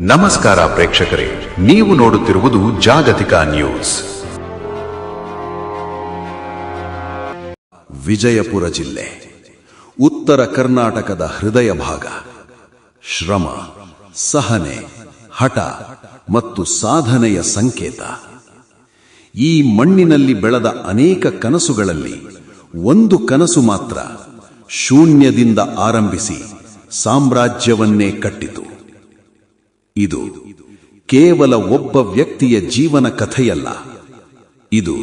ನಮಸ್ಕಾರ ಪ್ರೇಕ್ಷಕರೇ, ನೀವು ನೋಡುತ್ತಿರುವುದು ಜಾಗತಿಕ ನ್ಯೂಸ್. ವಿಜಯಪುರ ಜಿಲ್ಲೆ, ಉತ್ತರ ಕರ್ನಾಟಕದ ಹೃದಯ ಭಾಗ. ಶ್ರಮ, ಸಹನೆ, ಹಠ ಮತ್ತು ಸಾಧನೆಯ ಸಂಕೇತ. ಈ ಮಣ್ಣಿನಲ್ಲಿ ಬೆಳೆದ ಅನೇಕ ಕನಸುಗಳಲ್ಲಿ ಒಂದು ಕನಸು ಮಾತ್ರ ಶೂನ್ಯದಿಂದ ಆರಂಭಿಸಿ ಸಾಮ್ರಾಜ್ಯವನ್ನೇ ಕಟ್ಟಿತು. ಇದು ಕೇವಲ ಒಬ್ಬ ವ್ಯಕ್ತಿಯ ಜೀವನ ಕಥೆಯಲ್ಲ. ಇದು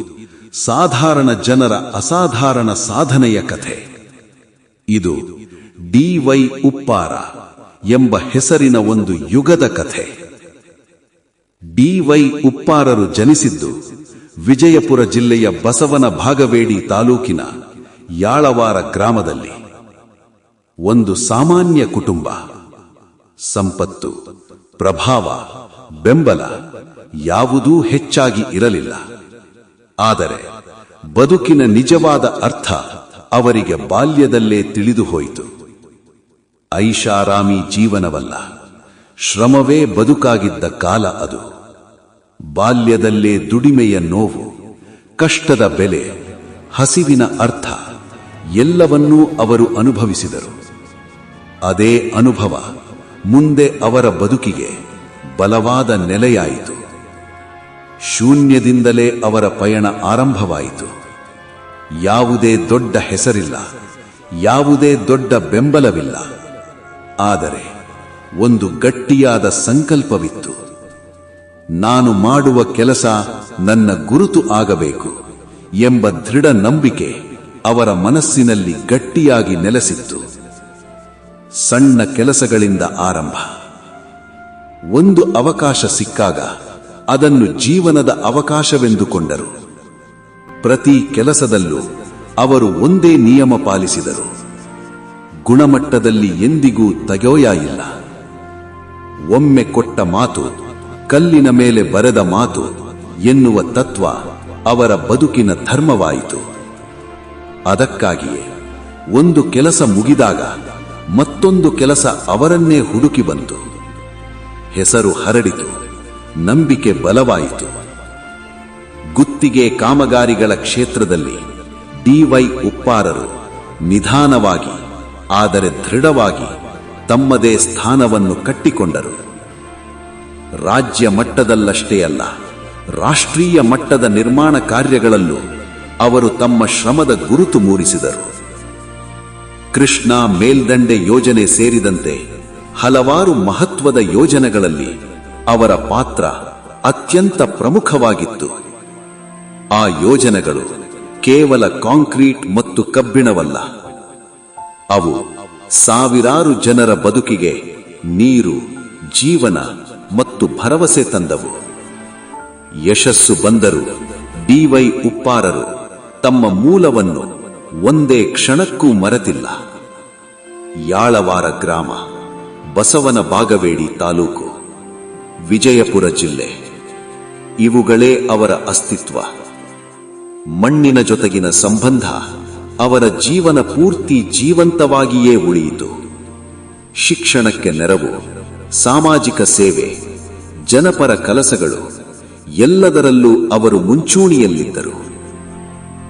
ಸಾಧಾರಣ ಜನರ ಅಸಾಧಾರಣ ಸಾಧನೆಯ ಕಥೆ. ಇದು ಡಿವೈ ಉಪ್ಪಾರ ಎಂಬ ಹೆಸರಿನ ಒಂದು ಯುಗದ ಕಥೆ. ಡಿವೈ ಉಪ್ಪಾರರು ಜನಿಸಿದ್ದು ವಿಜಯಪುರ ಜಿಲ್ಲೆಯ ಬಸವನ ಭಾಗವೇಡಿ ತಾಲೂಕಿನ ಯಾಳವಾರ ಗ್ರಾಮದಲ್ಲಿ. ಒಂದು ಸಾಮಾನ್ಯ ಕುಟುಂಬ. ಸಂಪತ್ತು, ಪ್ರಭಾವ, ಬೆಂಬಲ ಯಾವುದೂ ಹೆಚ್ಚಾಗಿ ಇರಲಿಲ್ಲ. ಆದರೆ ಬದುಕಿನ ನಿಜವಾದ ಅರ್ಥ ಅವರಿಗೆ ಬಾಲ್ಯದಲ್ಲೇ ತಿಳಿದು ಹೋಯಿತು. ಐಷಾರಾಮಿ ಜೀವನವಲ್ಲ, ಶ್ರಮವೇ ಬದುಕಾಗಿದ್ದ ಕಾಲ ಅದು. ಬಾಲ್ಯದಲ್ಲೇ ದುಡಿಮೆಯ ನೋವು, ಕಷ್ಟದ ಬೆಲೆ, ಹಸಿವಿನ ಅರ್ಥ ಎಲ್ಲವನ್ನೂ ಅವರು ಅನುಭವಿಸಿದರು. ಅದೇ ಅನುಭವ ಮುಂದೆ ಅವರ ಬದುಕಿಗೆ ಬಲವಾದ ನೆಲೆಯಾಯಿತು. ಶೂನ್ಯದಿಂದಲೇ ಅವರ ಪಯಣ ಆರಂಭವಾಯಿತು. ಯಾವುದೇ ದೊಡ್ಡ ಹೆಸರಿಲ್ಲ, ಯಾವುದೇ ದೊಡ್ಡ ಬೆಂಬಲವಿಲ್ಲ. ಆದರೆ ಒಂದು ಗಟ್ಟಿಯಾದ ಸಂಕಲ್ಪವಿತ್ತು. ನಾನು ಮಾಡುವ ಕೆಲಸ ನನ್ನ ಗುರುತು ಆಗಬೇಕು ಎಂಬ ದೃಢ ನಂಬಿಕೆ ಅವರ ಮನಸ್ಸಿನಲ್ಲಿ ಗಟ್ಟಿಯಾಗಿ ನೆಲೆಸಿತ್ತು. ಸಣ್ಣ ಕೆಲಸಗಳಿಂದ ಆರಂಭ. ಒಂದು ಅವಕಾಶ ಸಿಕ್ಕಾಗ ಅದನ್ನು ಜೀವನದ ಅವಕಾಶವೆಂದುಕೊಂಡರು ಪ್ರತಿ ಕೆಲಸದಲ್ಲೂ ಅವರು ಒಂದೇ ನಿಯಮ ಪಾಲಿಸಿದರು. ಗುಣಮಟ್ಟದಲ್ಲಿ ಎಂದಿಗೂ ತಗೋಯ ಇಲ್ಲ ಒಮ್ಮೆ ಕೊಟ್ಟ ಮಾತು, ಕಲ್ಲಿನ ಮೇಲೆ ಬರೆದ ಮಾತು ಎನ್ನುವ ತತ್ವ ಅವರ ಬದುಕಿನ ಧರ್ಮವಾಯಿತು. ಅದಕ್ಕಾಗಿಯೇ ಒಂದು ಕೆಲಸ ಮುಗಿದಾಗ ಮತ್ತೊಂದು ಕೆಲಸ ಅವರನ್ನೇ ಹುಡುಕಿ ಬಂತು. ಹೆಸರು ಹರಡಿತು, ನಂಬಿಕೆ ಬಲವಾಯಿತು. ಗುತ್ತಿಗೆ ಕಾಮಗಾರಿಗಳ ಕ್ಷೇತ್ರದಲ್ಲಿ ಡಿವೈ ಉಪ್ಪಾರರು ನಿಧಾನವಾಗಿ, ಆದರೆ ದೃಢವಾಗಿ ತಮ್ಮದೇ ಸ್ಥಾನವನ್ನು ಕಟ್ಟಿಕೊಂಡರು. ರಾಜ್ಯ ಮಟ್ಟದಲ್ಲಷ್ಟೇ ಅಲ್ಲ, ರಾಷ್ಟ್ರೀಯ ಮಟ್ಟದ ನಿರ್ಮಾಣ ಕಾರ್ಯಗಳಲ್ಲೂ ಅವರು ತಮ್ಮ ಶ್ರಮದ ಗುರುತು ಮೂಡಿಸಿದರು. ಕೃಷ್ಣ ಮೇಲ್ದಂಡೆ ಯೋಜನೆ ಸೇರಿದಂತೆ ಹಲವಾರು ಮಹತ್ವದ ಯೋಜನೆಗಳಲ್ಲಿ ಅವರ ಪಾತ್ರ ಅತ್ಯಂತ ಪ್ರಮುಖವಾಗಿತ್ತು. ಆ ಯೋಜನೆಗಳು ಕೇವಲ ಕಾಂಕ್ರೀಟ್ ಮತ್ತು ಕಬ್ಬಿಣವಲ್ಲ. ಅವು ಸಾವಿರಾರು ಜನರ ಬದುಕಿಗೆ ನೀರು, ಜೀವನ ಮತ್ತು ಭರವಸೆ ತಂದವು. ಯಶಸ್ಸು ಬಂದರು ಡಿವೈ ಉಪ್ಪಾರರು ತಮ್ಮ ಮೂಲವನ್ನು ಒಂದೇ ಕ್ಷಣಕ್ಕೂ ಮರೆತಿಲ್ಲ. ಯಾಳವಾರ ಗ್ರಾಮ, ಬಸವನ ಬಾಗವೇಡಿ ತಾಲೂಕು, ವಿಜಯಪುರ ಜಿಲ್ಲೆ. ಇವುಗಳೇ ಅವರ ಅಸ್ತಿತ್ವ. ಮಣ್ಣಿನ ಜೊತೆಗಿನ ಸಂಬಂಧ ಅವರ ಜೀವನ ಪೂರ್ತಿ ಜೀವಂತವಾಗಿಯೇ ಉಳಿಯಿತು. ಶಿಕ್ಷಣಕ್ಕೆ ನೆರವು, ಸಾಮಾಜಿಕ ಸೇವೆ, ಜನಪರ ಕಲಸಗಳು ಎಲ್ಲದರಲ್ಲೂ ಅವರು ಮುಂಚೂಣಿಯಲ್ಲಿದ್ದರು.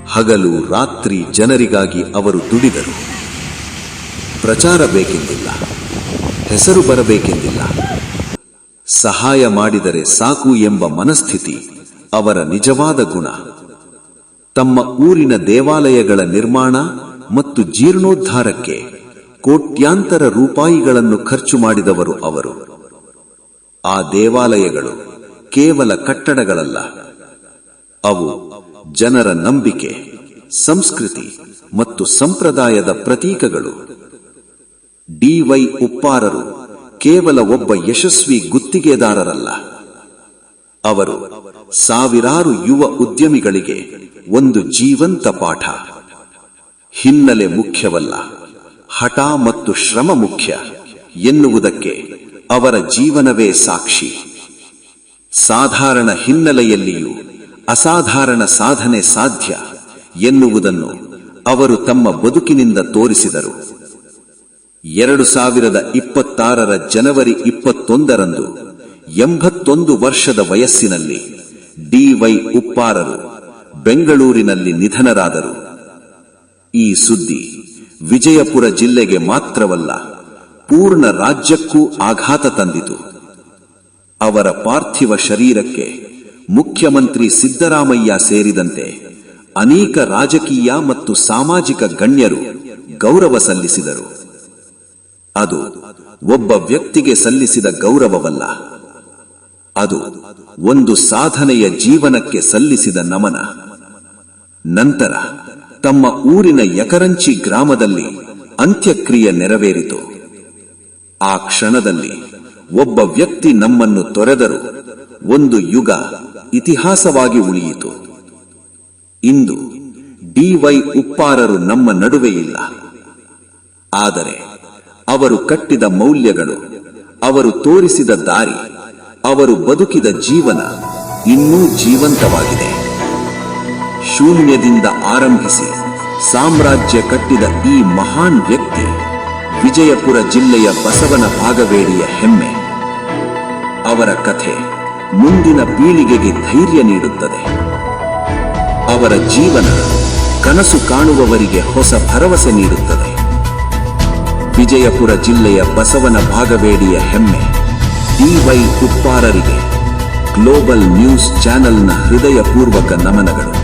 ಹಗಲು ರಾತ್ರಿ ಜನರಿಗಾಗಿ ಅವರು ದುಡಿದರು. ಪ್ರಚಾರ ಬೇಕೆಂದಿಲ್ಲ. ಹೆಸರು ಬರಬೇಕೆಂದಿಲ್ಲ. ಸಹಾಯ ಮಾಡಿದರೆ ಸಾಕು ಎಂಬ ಮನಸ್ಥಿತಿ ಅವರ ನಿಜವಾದ ಗುಣ. ತಮ್ಮ ಊರಿನ ದೇವಾಲಯಗಳ ನಿರ್ಮಾಣ ಮತ್ತು ಜೀರ್ಣೋದ್ಧಾರಕ್ಕೆ ಕೋಟ್ಯಾಂತರ ರೂಪಾಯಿಗಳನ್ನು ಖರ್ಚು ಮಾಡಿದವರು ಅವರು. ಆ ದೇವಾಲಯಗಳು ಕೇವಲ ಕಟ್ಟಡಗಳಲ್ಲ. ಅವು ಜನರ ನಂಬಿಕೆ, ಸಂಸ್ಕೃತಿ ಮತ್ತು ಸಂಪ್ರದಾಯದ ಪ್ರತೀಕಗಳು. ಡಿವೈ ಉಪ್ಪಾರರು ಕೇವಲ ಒಬ್ಬ ಯಶಸ್ವಿ ಗುತ್ತಿಗೆದಾರರಲ್ಲ. ಅವರು ಸಾವಿರಾರು ಯುವ ಉದ್ಯಮಿಗಳಿಗೆ ಒಂದು ಜೀವಂತ ಪಾಠ. ಹಿನ್ನೆಲೆ ಮುಖ್ಯವಲ್ಲ, ಹಠ ಮತ್ತು ಶ್ರಮ ಮುಖ್ಯ ಎನ್ನುವುದಕ್ಕೆ ಅವರ ಜೀವನವೇ ಸಾಕ್ಷಿ. ಸಾಧಾರಣ ಹಿನ್ನೆಲೆಯಲ್ಲಿಯೂ ಅಸಾಧಾರಣ ಸಾಧನೆ ಸಾಧ್ಯ ಎನ್ನುವುದನ್ನು ಅವರು ತಮ್ಮ ಬದುಕಿನಿಂದ ತೋರಿಸಿದರು. ಎರಡು ಸಾವಿರದ ಇಪ್ಪತ್ತಾರರ ಜನವರಿ ಇಪ್ಪತ್ತೊಂದರಂದು ಎಂಬತ್ತೊಂದು ವರ್ಷದ ವಯಸ್ಸಿನಲ್ಲಿ ಡಿವೈ ಉಪ್ಪಾರರು ಬೆಂಗಳೂರಿನಲ್ಲಿ ನಿಧನರಾದರು. ಈ ಸುದ್ದಿ ವಿಜಯಪುರ ಜಿಲ್ಲೆಗೆ ಮಾತ್ರವಲ್ಲ, ಪೂರ್ಣ ರಾಜ್ಯಕ್ಕೂ ಆಘಾತ ತಂದಿತು. ಅವರ ಪಾರ್ಥಿವ ಶರೀರಕ್ಕೆ ಮುಖ್ಯಮಂತ್ರಿ ಸಿದ್ದರಾಮಯ್ಯ ಸೇರಿದಂತೆ ಅನೇಕ ರಾಜಕೀಯ ಮತ್ತು ಸಾಮಾಜಿಕ ಗಣ್ಯರು ಗೌರವ ಸಲ್ಲಿಸಿದರು. ಅದು ಒಬ್ಬ ವ್ಯಕ್ತಿಗೆ ಸಲ್ಲಿಸಿದ ಗೌರವವಲ್ಲ. ಅದು ಒಂದು ಸಾಧನೆಯ ಜೀವನಕ್ಕೆ ಸಲ್ಲಿಸಿದ ನಮನ. ನಂತರ ತಮ್ಮ ಊರಿನ ಯಕರಂಚಿ ಗ್ರಾಮದಲ್ಲಿ ಅಂತ್ಯಕ್ರಿಯೆ ನೆರವೇರಿತು. ಆ ಕ್ಷಣದಲ್ಲಿ ಒಬ್ಬ ವ್ಯಕ್ತಿ ನಮ್ಮನ್ನು ತೊರೆದರು. ಒಂದು ಯುಗ ಇತಿಹಾಸವಾಗಿ ಉಳಿಯಿತು. ಇಂದು ಡಿವೈ ಉಪ್ಪಾರರು ನಮ್ಮ ನಡುವೆ ಇಲ್ಲ. ಆದರೆ ಅವರು ಕಟ್ಟಿದ ಮೌಲ್ಯಗಳು, ಅವರು ತೋರಿಸಿದ ದಾರಿ, ಅವರು ಬದುಕಿದ ಜೀವನ ಇನ್ನೂ ಜೀವಂತವಾಗಿದೆ. ಶೂನ್ಯದಿಂದ ಆರಂಭಿಸಿ ಸಾಮ್ರಾಜ್ಯ ಕಟ್ಟಿದ ಈ ಮಹಾನ್ ವ್ಯಕ್ತಿ ವಿಜಯಪುರ ಜಿಲ್ಲೆಯ ಬಸವನ ಭಾಗವೇಡಿಯ ಹೆಮ್ಮೆ. ಅವರ ಕಥೆ ಮುಂದಿನ ಪೀಳಿಗೆಗೆ ಧೈರ್ಯ ನೀಡುತ್ತದೆ. ಅವರ ಜೀವನ ಕನಸು ಕಾಣುವವರಿಗೆ ಹೊಸ ಭರವಸೆ ನೀಡುತ್ತದೆ. ವಿಜಯಪುರ ಜಿಲ್ಲೆಯ ಬಸವನ ಭಾಗವೇಡಿಯ ಹೆಮ್ಮೆ ಡಿವೈ ಉಪ್ಪಾರರಿಗೆ ಗ್ಲೋಬಲ್ ನ್ಯೂಸ್ ಚಾನೆಲ್ನ ಹೃದಯಪೂರ್ವಕ ನಮನಗಳು.